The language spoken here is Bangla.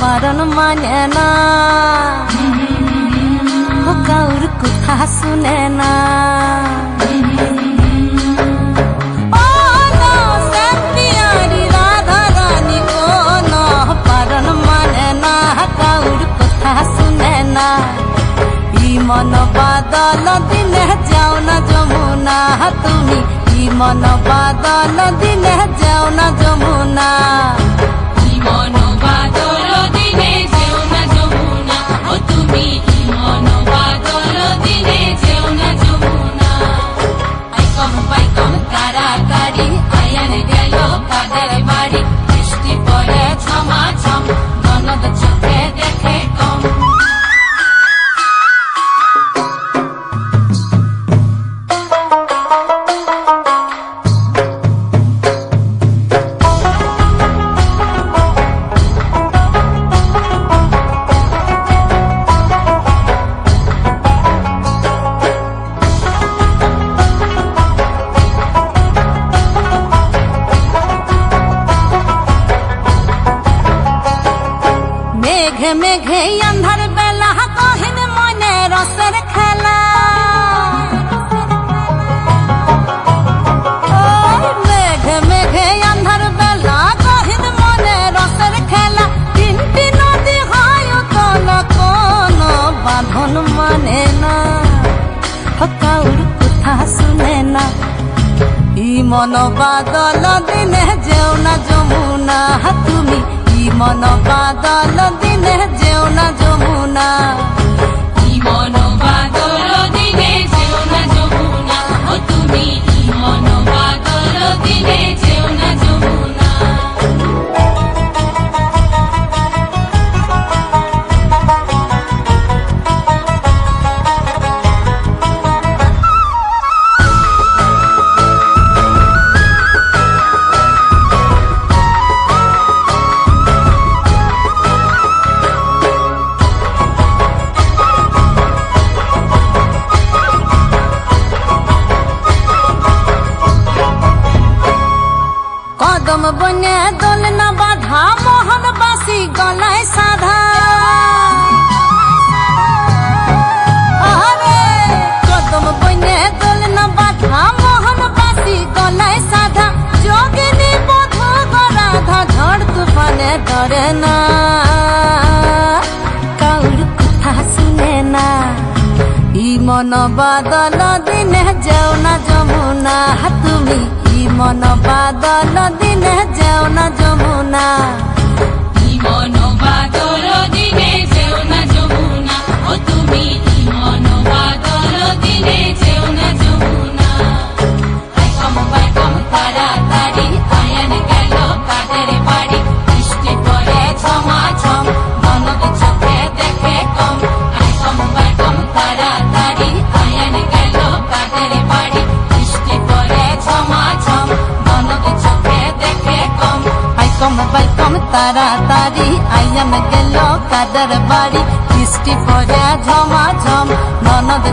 বারণ মানে না ও কাউর কথা শুনে না মানে বাদল দিনে যাও না যমুনা তুমি ই মন বাদল দিনে যাও না যমুনা মন বাদল ও মেঘে মেঘে অন্ধার বেলা কহিন মনে রসের খেলা। মেঘে মেঘে বেলা মনে খেলা। মানে ই মন বাদল দিনে যেও না যমুনা। তুমি ই মন বাদল দিনে কদম বনে দোল না বাধা মোহন বাসি গলায় সাধা। কদম বনে দোল না বাধা মোহন বাসি গলায় সাধা। যোগিনী বধু গরাধা ঝড় তুফানে ডরে না। কাউর কথা শুনে না। ই মন বাদল দিনে যাও না যমুনা, তুমি মন বাদল দিনে যেও না যমুনা। তাড়াতাড়ি আইয়ান গেল কাদের বাড়ি বৃষ্টি পরে ঝমা ঝম ননদ